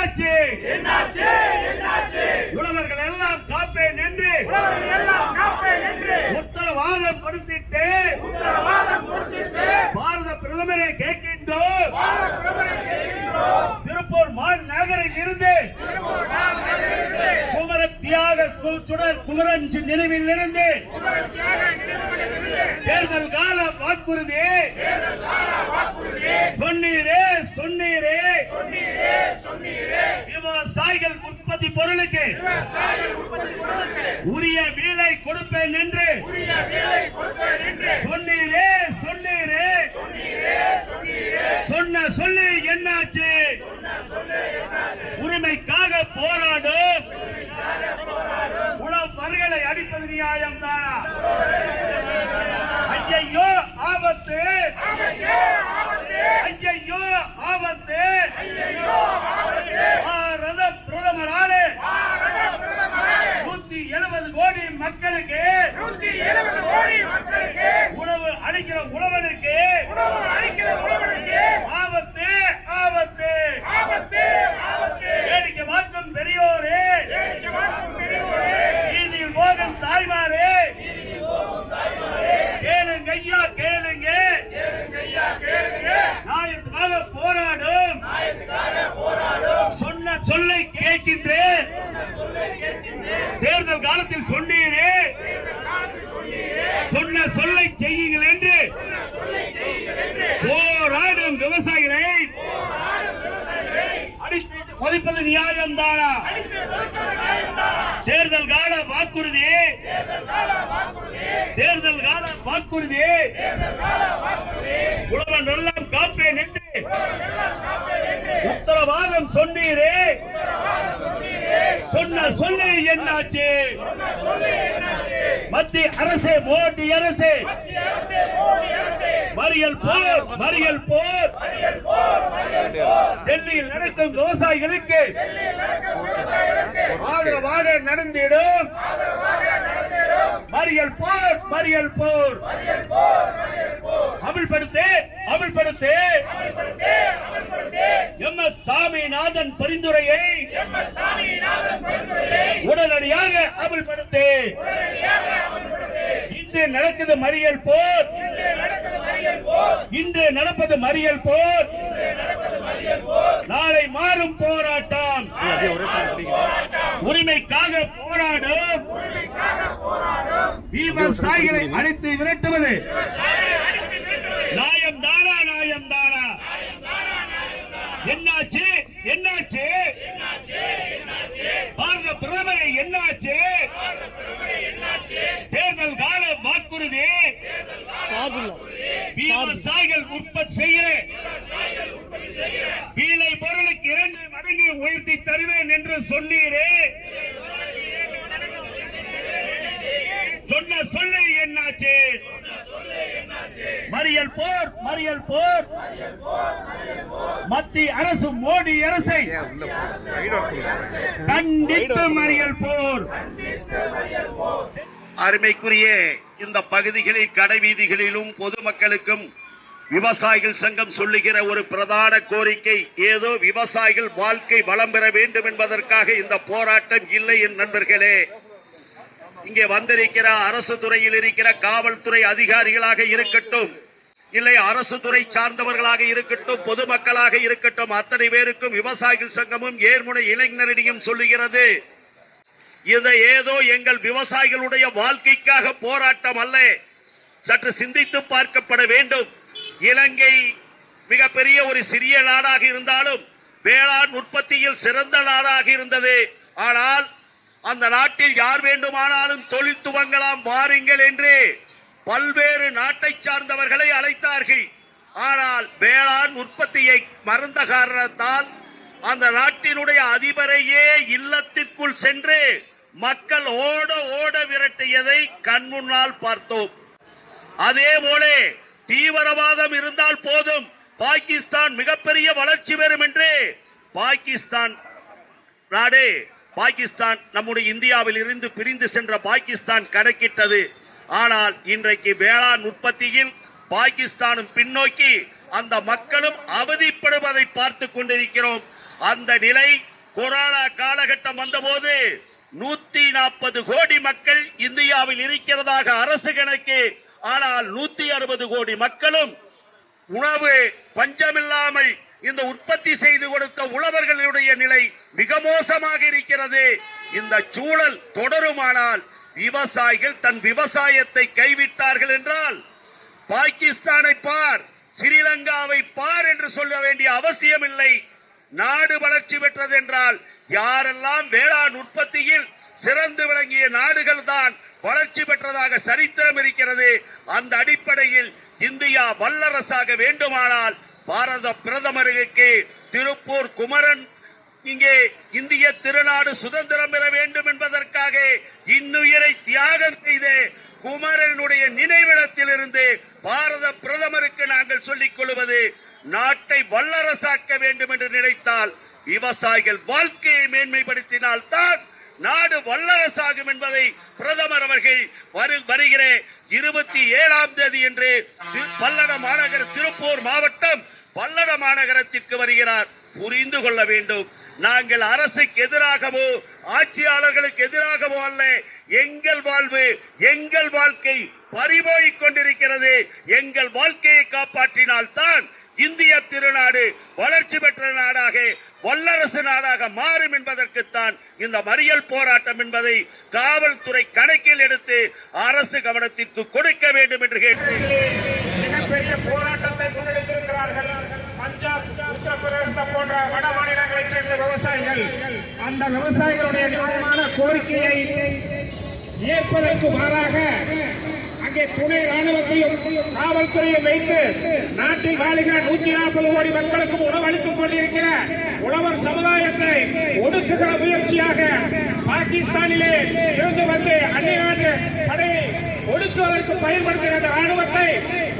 என்னாச்சு? என்னாச்சு? என்னாச்சு? உழவர்கள் எல்லாம் காப்பேன் என்று உழவர்கள் எல்லாம் காப்பேன் என்று உத்தரவாதம் கொடுத்திட்டு உத்தரவாதம் கொடுத்துட்டு பாரத பிரதமரை கேட்கின்றோம். பாரத பிரதமரை செய்கின்றோம் திருப்பூர் மாநகரில் இருந்து குமர தியாக சுடர் குமரன் நினைவில் இருந்து தேர்தல் கால வாக்குறுதி சொன்னீரே. சொன்னீரே. விவசாயிகள் உற்பத்தி பொருளுக்கு உரிய விலை கொடுப்பேன் என்று சொன்னீரே சொன்னீரே. சொன்ன சொல்லு என்னாச்சு? உரிமைக்காக போராடும். உழவர்களை அடிப்பது நியாயம் தானா ஐயையோ ஆபத்து ஐயையோ ஆபத்து பாரத பிரதமராலே நூத்தி எழுபது கோடி மக்களுக்கு நூத்தி எழுபது கோடி மக்களுக்கு உணவு அளிக்கிற உழவனுக்கு உணவு அளிக்கிற உழவனுக்கு ஆபத்து ஆபத்து ஆபத்து ஆபத்து வேடிக்கை பார்க்கும் பெரியோரே வேடிக்கை பார்க்கும் பெரியவரே, நீதியில் மோகன் தாய்மாரே கேளுங்க ஐயா கேளுங்க ஐயா கேளுங்க நியாயத்துக்காக போராடும் சொன்ன சொல்லை கேட்கின்றேன் தேர்தல் காலத்தில் சொன்னீரே சொன்ன சொல்லை செய்யுங்கள் என்று போராடும் விவசாயிகளை மதிப்பது நியாயம் தானா? தேர்தல் கால வாக்குறுதி தேர்தல் கால வாக்குறுதி உழவன் நல்லம் காப்பேன் என்று உத்தரவாதம் சொன்னீரே. சொன்ன சொல்லு என்னாச்சு? மத்திய அரசு மோடி அரசு. மறியல் போர் மறியல் போர். டெல்லியில் நடக்கும் விவசாயிகளுக்கு ஆதரவாக நடந்திடும். மறியல் போர் மறியல் போர். அமல்படுத்து அமல்படுத்து. எம் எஸ் சாமிநாதன் பரிந்துரையை உடனடியாக அமல்படுத்து. இன்று நடக்குது மறியல் போர். இன்று நடப்பது மறியல் போர். நாளை மாறும் போராட்டம். உரிமைக்காக போராடும். விவசாயிகளை அழைத்து விரட்டுவது. நியாயம் தானா நியாயம் தானா? என்னாச்சு? என்னாச்சு? பாரத பிரதமரை என்னாச்சு? தேர்தல் கால வாக்குறுதி விவசாயிகள் உற்பத்தி செய்கிற வீலை பொருளுக்கு இரண்டு மடங்கு உயர்த்தி தருவேன் என்று சொன்னீரே. சொன்ன சொல்லு என்னாச்சு? மறியல் போர் மறியல் போர். மத்திய அரசு மோடி அரசை கண்டித்து மறியல் போர். அருமைக்குரிய இந்த பகுதிகளில் கடைவீதிகளிலும் பொதுமக்களுக்கும் விவசாயிகள் சங்கம் சொல்லுகிற ஒரு பிரதான கோரிக்கை ஏதோ விவசாயிகள் வாழ்க்கை வளம் பெற வேண்டும் என்பதற்காக இந்த போராட்டம் இல்லை என் நண்பர்களே. இங்கே வந்திருக்கிற அரசு துறையில் இருக்கிற காவல்துறை அதிகாரிகளாக இருக்கட்டும் இல்லை அரசு துறை சார்ந்தவர்களாக இருக்கட்டும் பொதுமக்களாக இருக்கட்டும் அத்தனை பேருக்கும் விவசாயிகள் சங்கமும் ஏர்முனை இளைஞரடியும் சொல்லுகிறது. இது ஏதோ எங்கள் விவசாயிகளுடைய வாழ்க்கைக்காக போராட்டம் அல்ல. சற்று சிந்தித்து பார்க்கப்பட வேண்டும். இலங்கை மிகப்பெரிய ஒரு சிறிய நாடாக இருந்தாலும் வேளாண் உற்பத்தியில் சிறந்த நாடாக இருந்தது. ஆனால் அந்த நாட்டில் யார் வேண்டுமானாலும் தொழில் துவங்கலாம் வாருங்கள் என்று பல்வேறு நாட்டை சார்ந்தவர்களை அழைத்தார்கள். ஆனால் வேளாண் உற்பத்தியை மறந்த காரணத்தால் அந்த நாட்டினுடைய அதிபரையே இல்லத்திற்குள் சென்று மக்கள் ஓட ஓட விரட்டியதை கண்முன்னால் பார்த்தோம். அதே போல தீவிரவாதம் இருந்தால் போதும். பாகிஸ்தான் மிகப்பெரிய வளர்ச்சி பெறும் என்று பாகிஸ்தான் நாடு பாகிஸ்தான் நம்முடைய இந்தியாவில் இருந்து பிரிந்து சென்ற பாகிஸ்தான் கணக்கிட்டது. ஆனால் இன்றைக்கு வேளாண் உற்பத்தியில் பாகிஸ்தானும் பின்னோக்கி அந்த மக்களும் அவதிப்படுவதை பார்த்து கொண்டிருக்கிறோம். அந்த நிலை கொரோனா காலகட்டம் வந்தபோது நூத்தி நாற்பது கோடி மக்கள் இந்தியாவில் இருக்கிறதாக அரசு கணக்கு. ஆனால் நூத்தி அறுபது கோடி மக்களும் உணவு பஞ்சமில்லாமல் இந்த உற்பத்தி செய்து கொடுத்த உழவர்களுடைய நிலை மிக மோசமாக இருக்கிறது. இந்த சூழல் தொடருமானால் விவசாயிகள் தன் விவசாயத்தை கைவிட்டார்கள் என்றால் பாகிஸ்தானை பார் ஸ்ரீலங்காவை பார் என்று சொல்ல வேண்டிய அவசியமில்லை. நாடு வளர்ச்சி பெற்றது என்றால் யாரெல்லாம் வேளாண் உற்பத்தியில் சிறந்து விளங்கிய நாடுகள் தான் வளர்ச்சி பெற்றதாக சரித்திரம் இருக்கிறது அந்த அடிப்படையில் இந்தியா வல்லரசாக வேண்டுமானால் பாரத பிரதமருக்கு திருப்பூர் குமரன் இங்கே இந்திய திருநாடு சுதந்திரம் பெற வேண்டும் என்பதற்காக இன்னுயிரை தியாகம் செய்து குமரனுடைய நினைவிடத்தில் இருந்து பாரத பிரதமருக்கு நாங்கள் சொல்லிக் கொள்வது நாட்டை வல்லரசாக்க வேண்டும் என்று நினைத்தால் விவசாயிகள் வாழ்க்கையை மேன்மைப்படுத்தினால் தான் நாடு வல்லரசாகும் என்பதை பிரதமர் அவர்கள் வரு- வருகிற இருபத்தி ஏழாம் தேதி என்று பல்லட மாநகர திருப்பூர் மாவட்டம் பல்லட மாநகரத்திற்கு வருகிறார். புரிந்து கொள்ள வேண்டும். நாங்கள் அரசுக்கு எதிராகவோ ஆட்சியாளர்களுக்கு எதிராகவோ அல்ல எங்கள் வாழ்வு எங்கள் வாழ்க்கை பறிபோய் கொண்டிருக்கிறது. எங்கள் வாழ்க்கையை காப்பாற்றினால்தான் இந்திய திருநாடு வளர்ச்சி பெற்ற நாடாக வல்லரசு நாடாக மாறும் என்பதற்குத்தான் இந்த மறியல் போராட்டம் என்பதை காவல்துறை கணக்கில் எடுத்து அரசு கவனத்திற்கு கொடுக்க வேண்டும் என்று கேட்டு மிகப்பெரிய போராட்டத்தை முன்னெடுத்திருக்கிறார்கள். பஞ்சாப் உத்தரப்பிரதேசம் போன்ற வட மாநிலங்களைச் சேர்ந்த விவசாயிகள். அந்த விவசாயிகளுடைய நியாயமான கோரிக்கையை ஏற்பதற்கு மாறாக அங்கே துணை ராணுவத்தையும் காவல்துறையும் வைத்து நாட்டில் வாழுகிற நூத்தி நாற்பது கோடி மக்களுக்கும் உணவளித்துக் கொண்டிருக்கிற உழவர் சமுதாயத்தை ஒடுக்குகிற முயற்சியாக பாகிஸ்தானிலே இருந்து வந்து அந்நிய நாட்டு படையை ஒடுக்குவதற்கு பயன்படுத்துகிற அந்த ராணுவத்தை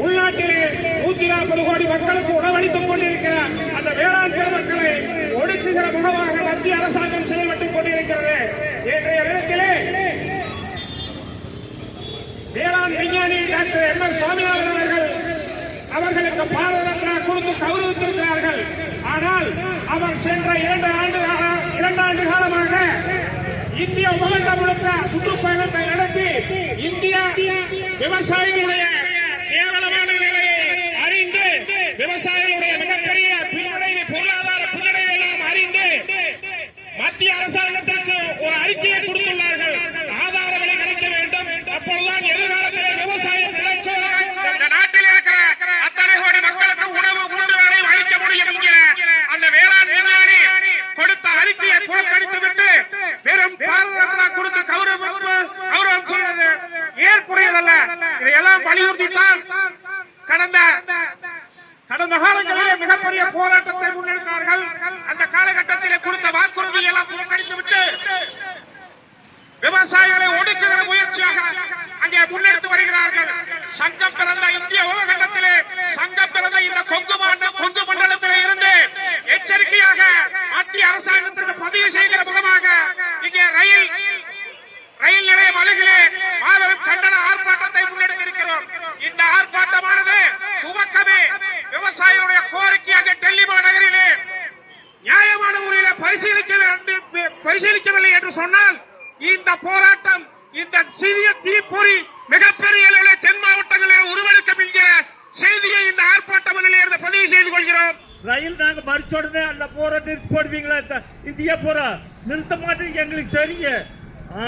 உள்நாட்டிலே நூத்தி நாற்பது கோடி மக்களுக்கு உணவளித்துக் கொண்டிருக்கிற அந்த வேளாண் பெருமக்களை ஒடுக்குகிற உணவாக மத்திய அரசாங்கம் செயல்பட்டு வேளாண் விஞ்ஞானி டாக்டர் எம் எஸ் சுவாமிநாதன் அவர்கள் அவர்களுக்கு பாரத ரத்னா கொடுத்து கௌரவித்திருக்கிறார்கள். ஆனால் அவர் சென்ற இரண்டு ஆண்டு இரண்டு ஆண்டு காலமாக இந்திய உபகண்டம் முழுக்க சுற்றுப்பயணத்தை நடத்தி இந்திய விவசாயிகளுடைய கேவலமான நிலையை அறிந்து விவசாயிகளுடைய மிகப்பெரிய பின்னடைவு பொருளாதார பின்னடைவு எல்லாம் அறிந்து மத்திய அரசாங்கத்திற்கு ஒரு அறிக்கையை கொடுத்துள்ளார்கள் ஆதார விலை கிடைக்க வேண்டும் அப்பொழுதுதான் எதிர்காலத்தில் விவசாயம் நிலைக்கும் இந்த நாட்டில் இருக்கிற அத்தனை கோடி மக்களுக்கு உணவு மூன்று வேளை அளிக்க முடியும் என்கிற அந்த வேளாண் விஞ்ஞானி கொடுத்த அறிக்கையை புறக்கணித்து விட்டு வெறும் பாரத ரத்னா கொடுத்து கௌரவம் கௌரவம் சொல்வது ஏற்புடையதல்ல இதையெல்லாம் வலியுறுத்தித்தான் கடந்த கடந்த காலங்களிலே மிகப்பெரிய போராட்டத்தை முன்னெடுத்தார்கள். அந்த காலகட்டத்திலே கொடுத்த வாக்குறுதி எல்லாம் புறக்கணித்து விட்டு விவசாயிகளை ஒடுக்குகிற முயற்சி அங்கே முன்னெடுத்து வருகிறார்கள் சங்கம் பிறந்த இந்திய உலகண்டத்திலே சங்கம் பிறந்த இந்த கொங்கு மாண்ட கொங்கு மண்டலத்திலே இருந்து எச்சரிக்கையாக மத்திய அரசாங்கத்திற்கு பதிவு செய்கிற முகமாக இங்கே ரயில் ரயில் நிலையம் அருகிலே மாபெரும் கண்டன ஆர்ப்பாட்டத்தை முன்னெடுத்திருக்கிறோம் இந்த ஆர்ப்பாட்டமானது துவக்கமே விவசாயிகளுடைய கோரிக்கையாக டெல்லி மாநகரிலே நியாயமான முறையில பரிசீலிக்க வேண்டும் பரிசீலிக்கவில்லை என்று சொன்னால் இந்த போராட்டம் இந்த சிறிய தீப்பொறி மிகப்பெரிய அளவில் தென் மாவட்டங்களில் உருவெடுக்கும் என்கிற செய்தியை இந்த ஆர்ப்பாட்ட முன்னிலையில் இருந்து பதிவு செய்து கொள்கிறோம் ரயில் நாங்க மறிச்ச உடனே அந்த போற நிறுத்தி போடுவீங்களா இந்த- இந்தியா போற நிறுத்த மாட்டேங்க எங்களுக்கு தெரியும்.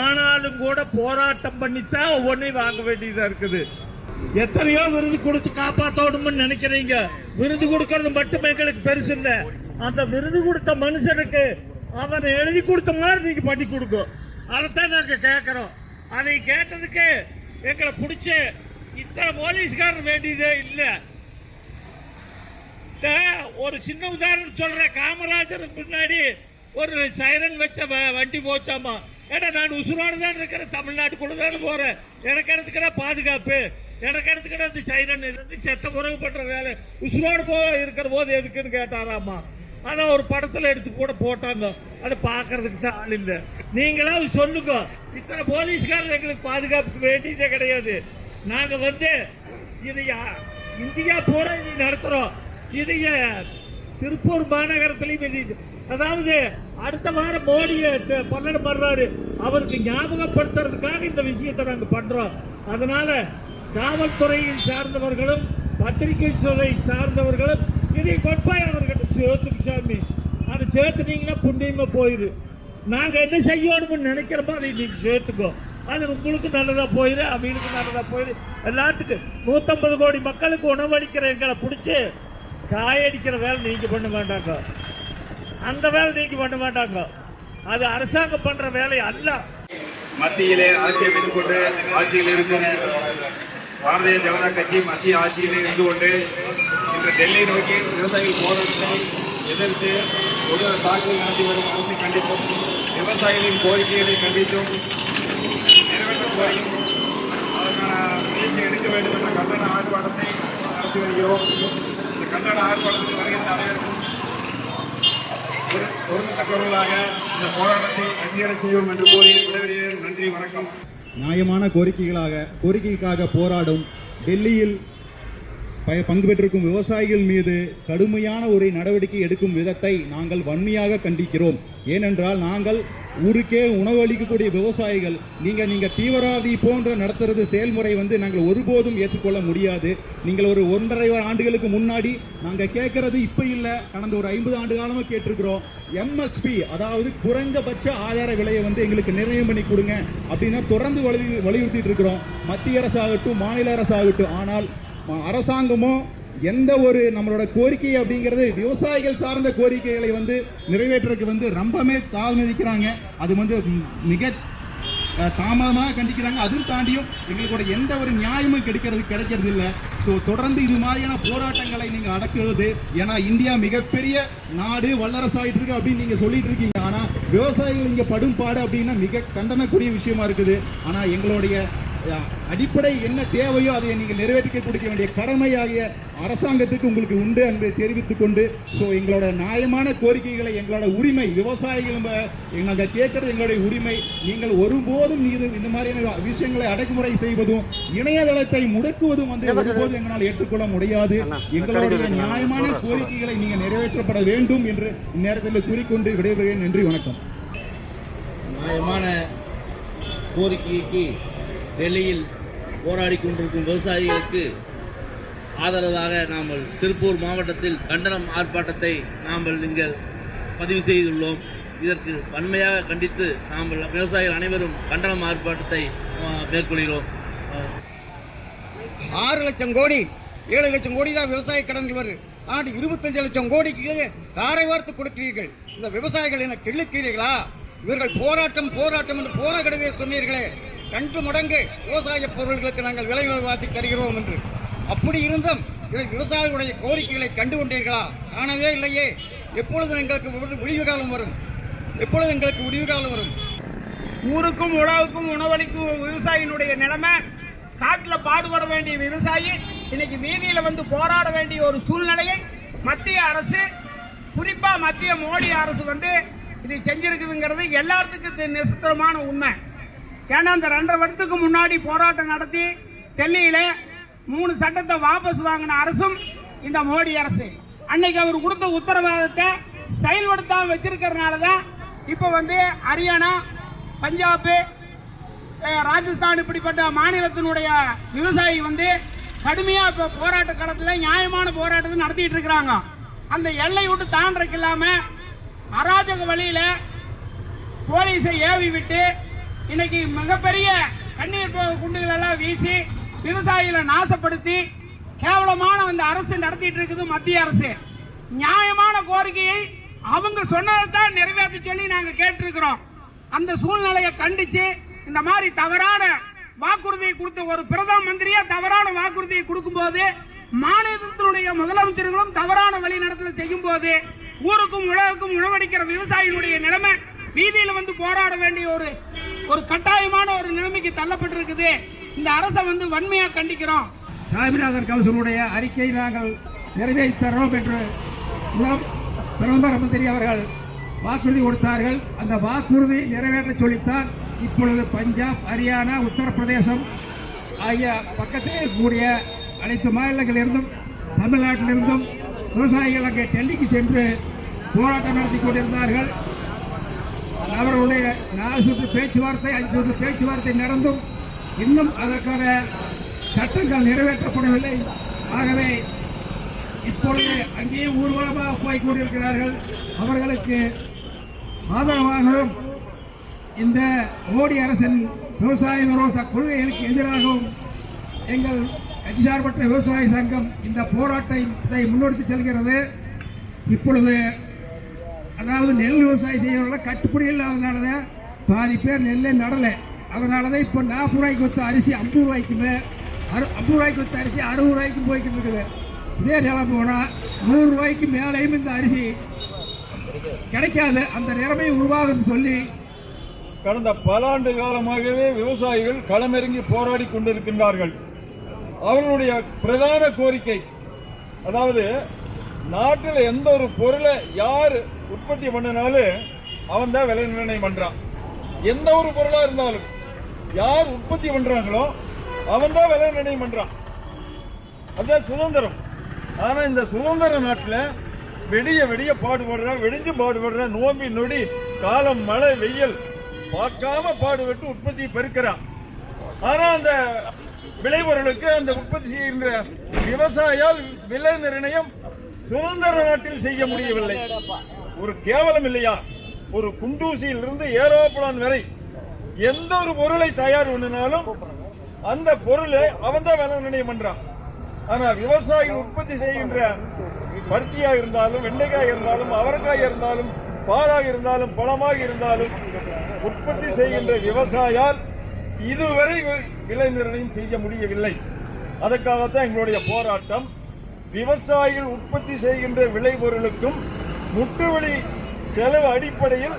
ஆனாலும் கூட போராட்டம் பண்ணித்தான் ஒவ்வொன்றையும் வாங்க வேண்டியதா இருக்குது. எத்தனையோ விருது கொடுத்து காப்பாத்தணும்னு நினைக்கிறீங்க. விருது கொடுக்கறது மட்டும் எங்களுக்கு பெருசு இல்லை. அந்த விருது கொடுத்த மனுஷனுக்கு அவன் எழுதி கொடுத்த மாதிரி நீங்க பண்ணி கொடுக்கும் அதைத்தான் நாங்க கேட்கிறோம் அதை கேட்டதுக்கு எங்களை பிடிச்ச இத்தனை போலீஸ்காரர் வேண்டியதே இல்லை. ஒரு சின்ன உதாரணம் சொல்றேன். காமராஜர் பின்னாடி ஒரு சைரன் வச்ச வண்டி போச்சாமா? ஏடா நான் உசுரோடு தான் இருக்கிறேன். தமிழ்நாட்டுக்குள்ள தான் போறேன். எனக்கு இடத்துக்கு பாதுகாப்பு. எனக்கு எடுத்துக்கிட்ட அந்த சைரன் இருந்து செத்த பிறகு பண்ற வேலை. உசுரோடு போ இருக்கிற போது எதுக்குன்னு கேட்டாராமா? ஆனா ஒரு படத்துல எடுத்து கூட போட்டாங்க. அதை பார்க்கறதுக்கு தான் ஆள் இல்லை. நீங்களா சொல்லுங்க. இத்தனை போலீஸ்காரர் எங்களுக்கு பாதுகாப்புக்கு வேண்டியதே கிடையாது. நாங்க வந்து இது இந்தியா பூரா இது நடத்துறோம். இது திருப்பூர் மாநகரத்திலையும் இது அதாவது அடுத்த வாரம் மோடி பன்னெண்டு பண்றாரு. அவருக்கு ஞாபகப்படுத்துறதுக்காக இந்த விஷயத்தை நாங்கள் பண்றோம். அதனால காவல்துறையில் சார்ந்தவர்களும் பத்திரிகை துறை சார்ந்தவர்களும் இதை கொட்பாய் அவர்கிட்ட சேர்த்துக்கு சாமி. அதை சேர்த்துட்டீங்கன்னா புண்ணியமா போயிரு. நாங்க என்ன செய்யணும்னு நினைக்கிறோமோ அதை நீங்க சேர்த்துக்கோ. அது உங்களுக்கு நல்லதா போயிரு அவங்களுக்கு நல்லதா போயிரு. எல்லாத்துக்கும் நூத்தம்பது கோடி மக்களுக்கு உணவளிக்கிற எங்களை பிடிச்சி காயடிக்கிற வேலை நீங்க பண்ண வேண்டாங்க அந்த வேலை நீங்க பண்ண மாட்டாங்க. அது அரசாங்கம் பண்ற வேலை அல்ல. மத்தியிலே ஆட்சியை வைத்துக் கொண்டு ஆட்சியில் இருக்கும் பாரதிய ஜனதா கட்சி மத்திய ஆட்சியில் இருந்து கொண்டு இன்று டெல்லி நோக்கி விவசாயிகள் போராட்டத்தை எதிர்த்து ஒரு தாக்குதல் நடத்தி வரும் அரசை கண்டித்தும் விவசாயிகளின் கோரிக்கைகளை கண்டித்தும். நிறைவேற்ற கோரியும் அதற்கான முயற்சி எடுக்க வேண்டும் என்ற கண்டன ஆர்ப்பாட்டத்தை நடத்தி வருகிறோம். இந்த கண்டன ஆர்ப்பாட்டத்தில் வருகின்ற தலைவர்கள் இந்த போராட்டத்தை அங்கீகாரம் செய்வோம் என்று கூறி விடைபெறுகிறேன். நன்றி வணக்கம். நியாயமான கோரிக்கைகளாக கோரிக்கைக்காக போராடும் டெல்லியில் பங்கு பெற்றிருக்கும் விவசாயிகள் மீது கடுமையான ஒரு நடவடிக்கை எடுக்கும் விதத்தை நாங்கள் வன்மையாக கண்டிக்கிறோம். ஏனென்றால் நாங்கள் ஊருக்கே உணவு அளிக்கக்கூடிய விவசாயிகள் நீங்கள் நீங்கள் தீவிரவாதி போன்ற நடத்துறது செயல்முறை வந்து நாங்கள் ஒருபோதும் ஏற்றுக்கொள்ள முடியாது. நீங்கள் ஒரு ஒன்றரை ஆண்டுகளுக்கு முன்னாடி நாங்கள் கேட்கறது இப்போ இல்லை. கடந்த ஒரு ஐம்பது ஆண்டு காலமாக கேட்டிருக்கிறோம். எம்எஸ்பி அதாவது குறைந்தபட்ச ஆதார விலையை வந்து எங்களுக்கு நிர்ணயம் பண்ணி கொடுங்க அப்படின்னா தொடர்ந்து வலி வலியுறுத்திட்டு இருக்கிறோம். மத்திய அரசாகட்டும் மாநில அரசாகட்டும். ஆனால் அரசாங்கமும் எந்த ஒரு நம்மளோட கோரிக்கை அப்படிங்கிறது விவசாயிகள் சார்ந்த கோரிக்கைகளை வந்து நிறைவேற்றுறதுக்கு வந்து ரொம்பவே தாழ்மதிக்கிறாங்க அது வந்து மிக தாமதமாக கண்டிக்கிறாங்க. அதுவும் தாண்டியும் எங்களோட எந்த ஒரு நியாயமும் கிடைக்கிறது கிடைக்கிறது இல்லை ஸோ தொடர்ந்து இது மாதிரியான போராட்டங்களை நீங்கள் அடக்குவது ஏன்னா இந்தியா மிகப்பெரிய நாடு வல்லரசாயிட்டு இருக்கு அப்படின்னு நீங்கள் சொல்லிட்டு இருக்கீங்க ஆனால் விவசாயிகள் இங்கே படும் பாடு அப்படின்னா மிக கண்டனக்குரிய விஷயமா இருக்குது. ஆனால் எங்களுடைய அடிப்படை என்ன தேவையோ அதை நீங்கள் நிறைவேற்றி கொடுக்க வேண்டிய கடமையாகிய அரசாங்கத்துக்கு உங்களுக்கு உண்டு என்பதை தெரிவித்துக் கொண்டு ஸோ எங்களோட நியாயமான கோரிக்கைகளை எங்களோட உரிமை விவசாயிகள் நாங்கள் கேட்கறது எங்களுடைய உரிமை. நீங்கள் ஒருபோதும் இது இந்த மாதிரியான விஷயங்களை அடக்குமுறை செய்வதும் இணையதளத்தை முடக்குவதும் வந்து ஒருபோதும் எங்களால் ஏற்றுக்கொள்ள முடியாது. எங்களுடைய நியாயமான கோரிக்கைகளை நீங்கள் நிறைவேற்றப்பட வேண்டும் என்று இந்நேரத்தில் கூறிக்கொண்டு விடைபெறுகிறேன். நன்றி வணக்கம். நியாயமான கோரிக்கைக்கு டெல்லியில் போராடி கொண்டிருக்கும் விவசாயிகளுக்கு ஆதரவாக நாங்கள் திருப்பூர் மாவட்டத்தில் கண்டனம் ஆர்ப்பாட்டத்தை நாங்கள் இங்கே பதிவு செய்துள்ளோம். இதற்கு வன்மையாக கண்டித்து நாங்கள் விவசாயிகள் அனைவரும் கண்டனம் ஆர்ப்பாட்டத்தை மேற்கொள்கிறோம். ஆறு லட்சம் கோடி ஏழு லட்சம் கோடி தான் விவசாய கடன்கள் வருது ஆண்டு இருபத்தஞ்சு லட்சம் கோடிக்கு தாரை வார்த்து கொடுக்கிறீர்கள். இந்த விவசாயிகள் என கிள்ளுக்கிறீர்களா இவர்கள் போராட்டம் போராட்டம் என்று போராடவே சொன்னீர்களே. ரெண்டு மடங்கு விவசாய பொருள்களுக்கு நாங்கள் விலை வாசி தருகிறோம் என்று. அப்படி இருந்தும் இதை விவசாயிகளுடைய கோரிக்கைகளை கண்டு கொண்டீர்களா காணவே இல்லையே. எப்பொழுது எங்களுக்கு முடிவு காலம் வரும்? எப்பொழுது எங்களுக்கு முடிவு காலம் வரும்? ஊருக்கும் உழவுக்கும் உணவளிக்கும் விவசாயினுடைய நிலைமை காட்டில் பாடுபட வேண்டிய விவசாயி இன்னைக்கு வீதியில் வந்து போராட வேண்டிய ஒரு சூழ்நிலையை மத்திய அரசு குறிப்பாக மத்திய மோடி அரசு வந்து இதை செஞ்சிருக்குதுங்கிறது எல்லாத்துக்கும் நிசத்திரமான உண்மை. ஏன்னா அந்த ரெண்டரை வருஷத்துக்கு முன்னாடி போராட்டம் நடத்தி டெல்லியில மூணு சட்டத்தை வாபஸ் வாங்கின அரசும் இந்த மோடி அரசு. அன்னைக்கு அவர் கொடுத்த உத்தரவாதத்தை செயல்படுத்தாம வச்சிருக்கிறதுனால தான் இப்போ வந்து ஹரியானா பஞ்சாப் ராஜஸ்தான் இப்படிப்பட்ட மாநிலத்தினுடைய விவசாயி வந்து கடுமையா இப்போ போராட்ட களத்தில் நியாயமான போராட்டத்தை நடத்திட்டு இருக்கிறாங்க. அந்த எல்லை விட்டு தாண்டறக்கு இல்லாம அராஜக வழியில போலீஸை ஏவி விட்டு இன்னைக்கு மிகப்பெரிய கண்ணீர் குண்டுகள் எல்லாம் வீசி விவசாயிகளை நாசப்படுத்தி கேவலமான அந்த அரசு நடத்திட்டு இருக்குது மத்திய அரசு. நியாயமான கோரிக்கையை அவங்க சொன்னதை தான் நிறைவேற்ற சொல்லி நாங்கள் கேட்டிருக்கிறோம். அந்த சூழ்நிலையை கண்டிச்சு இந்த மாதிரி தவறான வாக்குறுதியை கொடுத்த ஒரு பிரதம மந்திரியா தவறான வாக்குறுதியை கொடுக்கும்போது மாநிலத்தினுடைய முதலமைச்சர்களும் தவறான வழி நடத்தல செய்யும் போது ஊருக்கும் உலகுக்கும் உணவடிக்கிற விவசாயிகளுடைய நிலைமை வீதியில் வந்து போராட வேண்டிய ஒரு ஒரு கட்டாயமான ஒரு நிலைமைக்கு தள்ளப்பட்டிருக்குது. இந்த அரசை வந்து வன்மையா கண்டிக்கிறோம். சாமிநாதன் கவுன்சிலுடைய அறிக்கை நாங்கள் நிறைவேற்றோம் என்று பிரதமர் மந்திரி அவர்கள் வாக்குறுதி கொடுத்தார்கள். அந்த வாக்குறுதி நிறைவேற்ற சொல்லித்தான் இப்பொழுது பஞ்சாப் ஹரியானா உத்தரப்பிரதேசம் ஆகிய பக்கத்தில் இருக்கக்கூடிய அனைத்து மாநிலங்களிலிருந்தும் தமிழ்நாட்டிலிருந்தும் விவசாயிகள் அங்கே டெல்லிக்கு சென்று போராட்டம் நடத்தி கொண்டிருந்தார்கள். அவர்களுடைய நாலு சுற்று பேச்சுவார்த்தை அஞ்சு சுற்று பேச்சுவார்த்தை நடந்தும் இன்னும் அதற்கான சட்டங்கள் நிறைவேற்றப்படவில்லை. ஆகவே இப்பொழுது அங்கேயே ஊர்வலமாக போய் கொண்டிருக்கிறார்கள். அவர்களுக்கு ஆதரவாகவும் இந்த மோடி அரசின் விவசாய விரோச கொள்கைகளுக்கு எதிராகவும் எங்கள் கட்சி சார்பற்ற விவசாய சங்கம் இந்த போராட்டத்தை முன்னெடுத்து செல்கிறது. இப்பொழுது அதாவது நெல் விவசாயம் செய்யறவங்கள கட்டுப்படி இல்லாதனால தான் பாதி பேர் நெல்லே நடலை. அதனால தான் இப்போ நாற்பது ரூபாய்க்கு கொடுத்த அரிசி ஐம்பது ரூபாய்க்குமே அறு ஐம்பது ரூபாய்க்கு கொடுத்த அரிசி அறுபது ரூபாய்க்கும் போய்க்கிட்டு இருக்குது. இதே நிலை போனால் நூறுரூவாய்க்கு மேலேயும் இந்த அரிசி கிடைக்காது. அந்த நிலைமை உருவாகும் சொல்லி கடந்த பல ஆண்டு காலமாகவே விவசாயிகள் களமிறங்கி போராடி கொண்டிருக்கின்றார்கள். அவர்களுடைய பிரதான கோரிக்கை அதாவது நாட்டில் எந்த ஒரு பொருளை யார் உற்பத்தி பண்ணினாலும் அவன் தான் விலை நிர்ணயம் பண்றான். எந்த ஒரு பொருளா இருந்தாலும் யார் உற்பத்தி பண்றாங்களோ அவன் தான் விலை நிர்ணயம் பண்றான். அதான் சுதந்திரம். ஆனா இந்த சுதந்திர நாட்டில் வெடிய வெடிய பாடுபடுறான் வெடிஞ்சு பாடுபடுறான். நோம்பி நொடி காலம் மழை வெயில் பார்க்காம பாடுபட்டு உற்பத்தி பெருக்கிறான். ஆனா அந்த விளைபொருளுக்கு அந்த உற்பத்தி செய்கின்ற விவசாயால் விலை நிர்ணயம் சுதந்திர நாட்டில் செய்ய முடியவில்லை. ஒரு கேவலம் இல்லையா? ஒரு குண்டூசியில் இருந்து ஏரோப்ளான் வரை எந்த ஒரு பொருளை தயார் பண்ணினாலும் அந்த பொருளை அவன் தான் விலை நிர்ணயம் பண்றான். ஆனா விவசாயி உற்பத்தி செய்கின்ற பருத்தியாக இருந்தாலும் வெண்டைக்காய் இருந்தாலும் அவரைக்காய் இருந்தாலும் பாலாக இருந்தாலும் பழமாக இருந்தாலும் உற்பத்தி செய்கின்ற விவசாயால் இதுவரை விலை நிர்ணயம் செய்ய முடியவில்லை. அதற்காகத்தான் எங்களுடைய போராட்டம். விவசாயிகள் உற்பத்தி செய்கின்ற விளைபொருளுக்கும் முட்டுவெளி செலவு அடிப்படையில்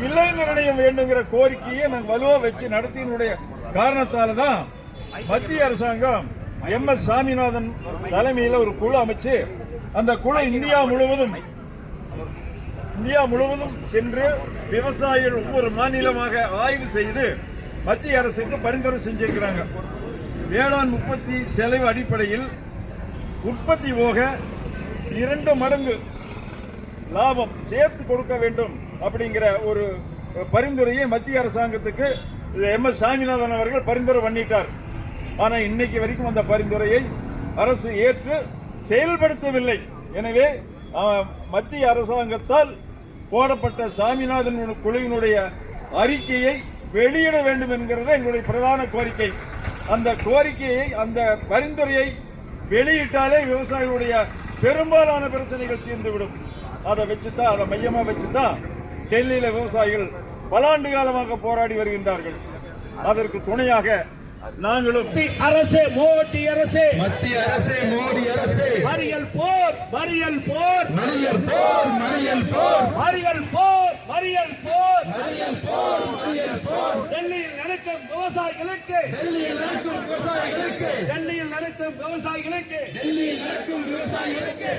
விலை நிர்ணயம் வேண்டுங்கிற கோரிக்கையை நாங்கள் வலுவாக வச்சு நடத்தினுடைய காரணத்தால தான் மத்திய அரசாங்கம் எம் எஸ் சாமிநாதன் தலைமையில் ஒரு குழு அமைச்சு அந்த குழு இந்தியா முழுவதும் இந்தியா முழுவதும் சென்று விவசாயிகள் ஒவ்வொரு மாநிலமாக ஆய்வு செய்து மத்திய அரசுக்கு பரிந்துரை செஞ்சிருக்கிறாங்க. வேளாண் உற்பத்தி செலவு அடிப்படையில் உற்பத்தி போக இரண்டு மடங்கு லாபம் சேர்த்து கொடுக்க வேண்டும் அப்படிங்கிற ஒரு பரிந்துரையை மத்திய அரசாங்கத்துக்கு எம் எஸ் சாமிநாதன் அவர்கள் பரிந்துரை பண்ணிட்டார். ஆனால் இன்னைக்கு வரைக்கும் அந்த பரிந்துரையை அரசு ஏற்று செயல்படுத்தவில்லை. எனவே மத்திய அரசாங்கத்தால் போடப்பட்ட சாமிநாதன் குழுவினுடைய அறிக்கையை வெளியிட வேண்டும் என்கிறது எங்களுடைய பிரதான கோரிக்கை. அந்த கோரிக்கையை அந்த பரிந்துரையை வெளியிட்டாலே விவசாயிகளுடைய பெரும்பாலான பிரச்சனைகள் தீர்ந்துவிடும். அதை வச்சுதான் அதை மையமா வச்சுதான் டெல்லியில விவசாயிகள் பல ஆண்டு காலமாக போராடி வருகின்றார்கள். அதற்கு துணையாக நாங்களும் அரசு மோடி அரசு. மத்திய அரசே மோடி அரசே. மறியல் போர் மறியல் போர். மறியல் போர் மறியல் போர். மறியல் போர் மறியல் போர். மறியல் போர் மறியல் போர். டெல்லியில் நடக்கும் விவசாயிகளுக்கு. டெல்லியில் நடக்கும் விவசாயிகளுக்கு. டெல்லியில் நடக்கும் விவசாயிகளுக்கு. டெல்லியில் நடக்கும் விவசாயிகளுக்கு.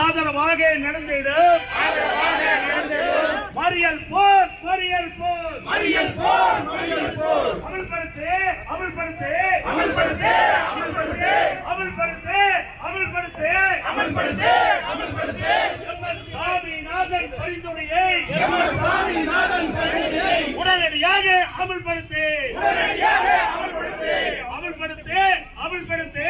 ஆதரவாக நடந்திடும் மறியல் போர் மறியல் போர். மறியல் போர் மறியல் போர். அமல்படுத்து அமல்படுத்து. அமல்படுத்து அமல்படுத்து. அமல்படுத்து அமல்படுத்து. அமல்படுத்து அமல்படுத்து. சாமிநாதன் பரிந்துரையை சாமிநாதன் பரிந்துரையை உடனடியாக அமல்படுத்து. உடனடியாக அமல்படுத்து அமல்படுத்து அமல்படுத்து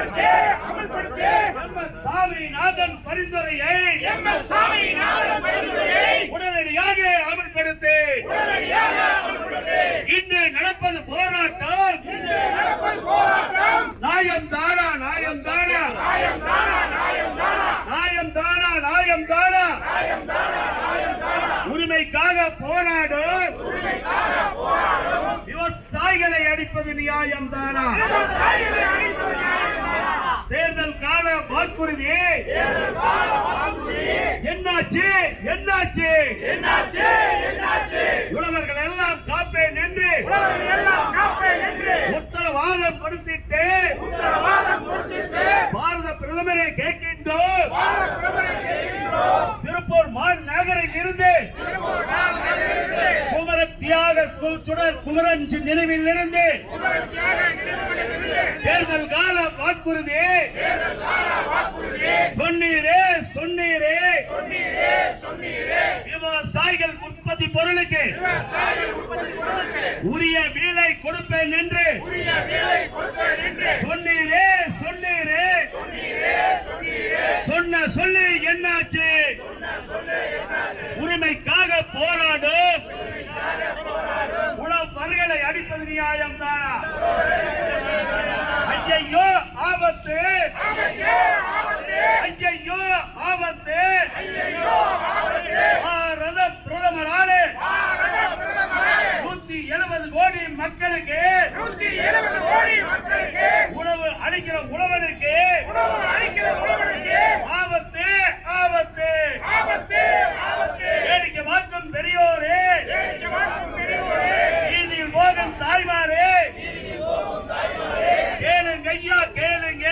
அமல்படுத்து அமல்படுத்து. எம்எஸ் சாமிநாதன் பரிந்துரையை எம்எஸ் சாமிநாதன் பரிந்துரையை உடனடியாக அமல்படுத்து. உடனடியாக அமல்படுத்து. இன்று நடப்பது போராட்டம். இன்று நடப்பது போராட்டம். நாயம் தானா நாயம் தானா. நாயம் தானா நாயம் தானா. நாயம் தானா நாயம் தானா. நாயம் தானா நாயம் தானா. உரிமைக்காக போராடும். உரிமைக்காக போராடும். விவசாயிகளை அடிப்பது நியாயம் தானா? விவசாயிகளை அடிப்பது நியாயம்? தேர்தல் கால வாக்குறுதி. என்னாச்சு? என்னாச்சு? என்னாச்சு? என்னாச்சு? உழவர்கள் எல்லாம் காப்பேன் என்று உழவர்கள் எல்லாம் காப்பேன் என்று உத்தரவு உத்தரவாதம் கொடுத்திட்டு பாரத பிரதமரை கேட்கின்றோம். திருப்பூர் மாநகரில் இருந்து கு- சுடர் குமரன் நினைவில் இருந்து தேர்தல் கால வாக்குறுதி சொன்னீரே சொன்னீரே. விவசாயிகள் உற்பத்தி பொருளுக்கு உரிய விலை கொடுப்பேன் என்று சொன்னீரே சொன்ன சொல்லு என்னாச்சு உரிமைக்காக போராடும் உழவர்களை அடிப்பது நியாயம் தானா ஐயையோ ஆபத்து ஐயையோ ஆபத்து பாரத பிரதமராலே நூத்தி எழுபது கோடி மக்களுக்கு உணவு அளிக்கிற உழவனுக்கு ஆபத்து ஆபத்து வேடிக்கை பார்க்கும் பெரியோரே வீதியில் போகும் தாய்மாரே கேளுங்க ஐயா கேளுங்க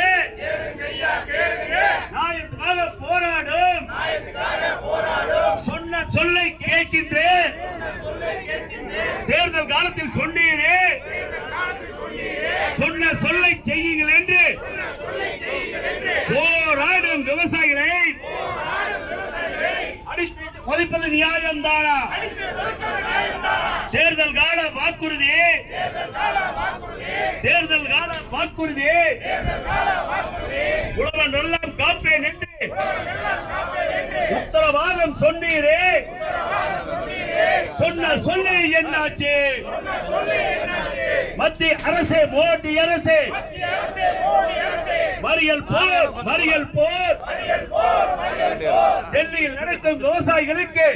நியாயத்துக்காக போராடும் சொன்ன சொல்லை கேட்கின்றேன் தேர்தல் காலத்தில் சொன்னீரே சொன்ன சொல்லை செய்யுங்கள் என்று போராடும் விவசாயிகளை அடித்து ஒதைப்பது நியாயம் தானா தேர்தல் கால வாக்குறுதி தேர்தல் கால வாக்குறுதி. உழவன் எல்லாம் காப்பேன் என்று உத்தரவாதம் சொன்னீரே. சொன்ன சொல்லு என்னாச்சு? மத்திய அரசே மோடி அரசே. மறியல் போர் மறியல் போர். டெல்லியில் நடக்கும் விவசாயிகளுக்கு.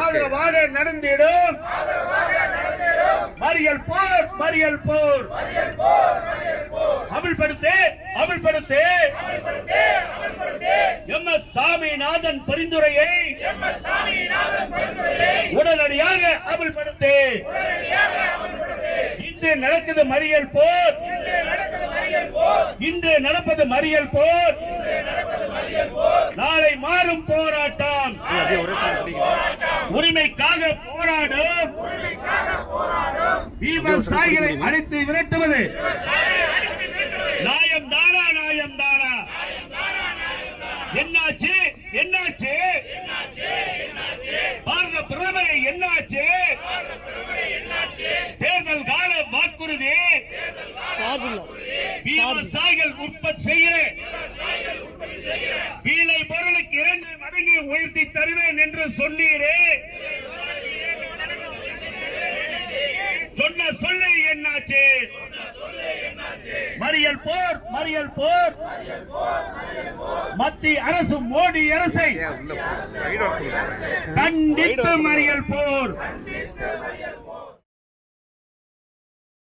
ஆதரவாக நடந்திடும். மறியல் போர் மறியல் போர். அமல்படுத்து அமல்படுத்து. எம் எஸ் சாமிநாதன் பரிந்துரையை உடனடியாக அமல்படுத்து. இன்று நடக்குது மறியல் போர். இன்று நடப்பது மறியல் போர். நாளை மாறும் போராட்டம். உரிமைக்காக போராடும். விவசாயிகளை அடித்து விரட்டுவது. நியாயம் தானா நியாயம் தானா? என்னாச்சு? என்னாச்சு? பாரத பிரதமரை என்னாச்சு தேர்தல் கால வாக்குறுதி விவசாயிகள் உற்பத்தி செய்கிற வீலை பொருளுக்கு இரண்டு மடங்கு உயர்த்தி தருவேன் என்று சொன்னீரே. சொன்ன சொல்லு என்னாச்சு? மறியல் போர் மறியல் போர். மத்திய அரசு மோடி அரசை கண்டித்து மறியல் போர்.